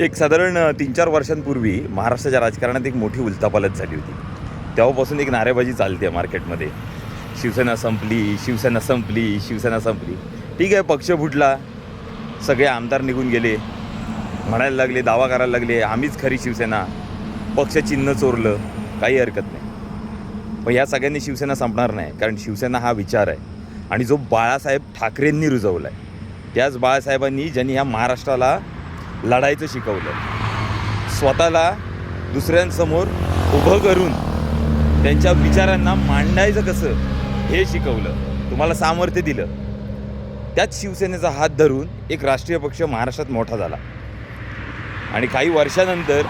एक साधारण तीन चार वर्षांपूर्वी महाराष्ट्राच्या राजकारणात एक मोठी उलथापालथ झाली होती. तेव्हापासून एक नारेबाजी चालते मार्केटमध्ये. शिवसेना संपली शिवसेना संपली शिवसेना संपली. ठीक आहे पक्ष फुटला. सगळे आमदार निघून गेले. म्हणायला लागले दावा करायला लागले आम्हीच खरी शिवसेना. पक्ष चिन्ह चोरलं. काही हरकत नाही. पण या सगळ्यांनी शिवसेना संपणार नाही कारण शिवसेना हा विचार आहे. आणि जो बाळासाहेब ठाकरेंनी रुजवला आहे त्याच बाळासाहेबांनी ज्यांनी ह्या महाराष्ट्राला लढायचं शिकवलं. स्वतःला दुसऱ्यांसमोर उभं करून त्यांच्या विचारांना मांडायचं कसं हे शिकवलं. तुम्हाला सामर्थ्य दिलं. त्याच शिवसेनेचा हात धरून एक राष्ट्रीय पक्ष महाराष्ट्रात मोठा झाला. आणि काही वर्षानंतर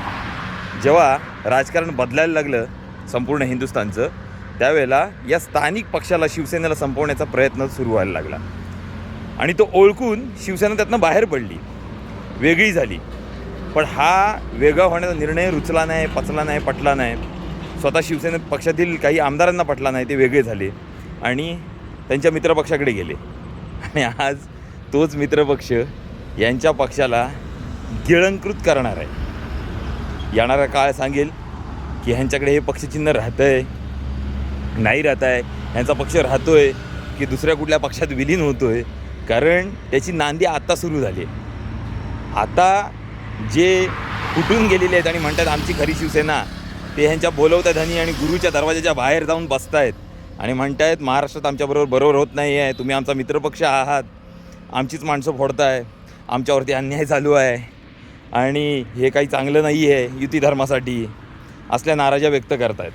जेव्हा राजकारण बदलायला लागलं संपूर्ण हिंदुस्थानचं त्यावेळेला या स्थानिक पक्षाला शिवसेनेला संपवण्याचा प्रयत्न सुरू व्हायला लागला. आणि तो ओळखून शिवसेना त्यातनं बाहेर पडली. वेगळी झाली. पण हा वेगळा होण्याचा निर्णय रुचला नाही पचला नाही पटला नाही. स्वतः शिवसेनेत पक्षातील काही आमदारांना पटला नाही ते वेगळे झाले आणि त्यांच्या मित्रपक्षाकडे गेले. आणि आज तोच मित्रपक्ष यांच्या पक्षाला गिळंकृत करणार आहे. येणारा काळ सांगेल की ह्यांच्याकडे हे पक्षचिन्ह राहतं आहे नाही राहत आहे ह्यांचा पक्ष राहतो आहे की दुसऱ्या कुठल्या पक्षात विलीन होतो आहे कारण त्याची नांदी आत्ता सुरू झाली आहे. आता जे फुटून गेलेले आहेत आणि म्हणतात आमची खरी शिवसेना ते ह्यांच्या बोलवत्या धनी आणि गुरुच्या दरवाजाच्या बाहेर जाऊन बसत आहेत आणि म्हणतायत महाराष्ट्रात आमच्याबरोबर बरोबर होत नाही आहे तुम्ही आमचा मित्रपक्ष आहात आमचीच माणसं फोडताय आमच्यावरती अन्याय चालू आहे आणि हे काही चांगलं नाही आहे युती धर्मासाठी असल्या नाराज्या व्यक्त करतायत.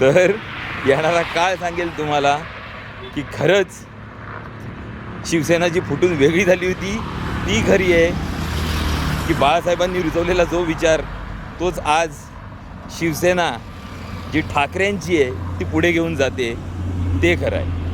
तर येणारा काळ सांगेल तुम्हाला की खरंच शिवसेना जी फुटून वेगळी झाली होती ती खरी आहे की बाळासाहेबांनी रुजवलेला जो विचार तोच आज शिवसेना जी ठाकरेंची आहे ती पुढे घेऊन जाते ते खरं आहे.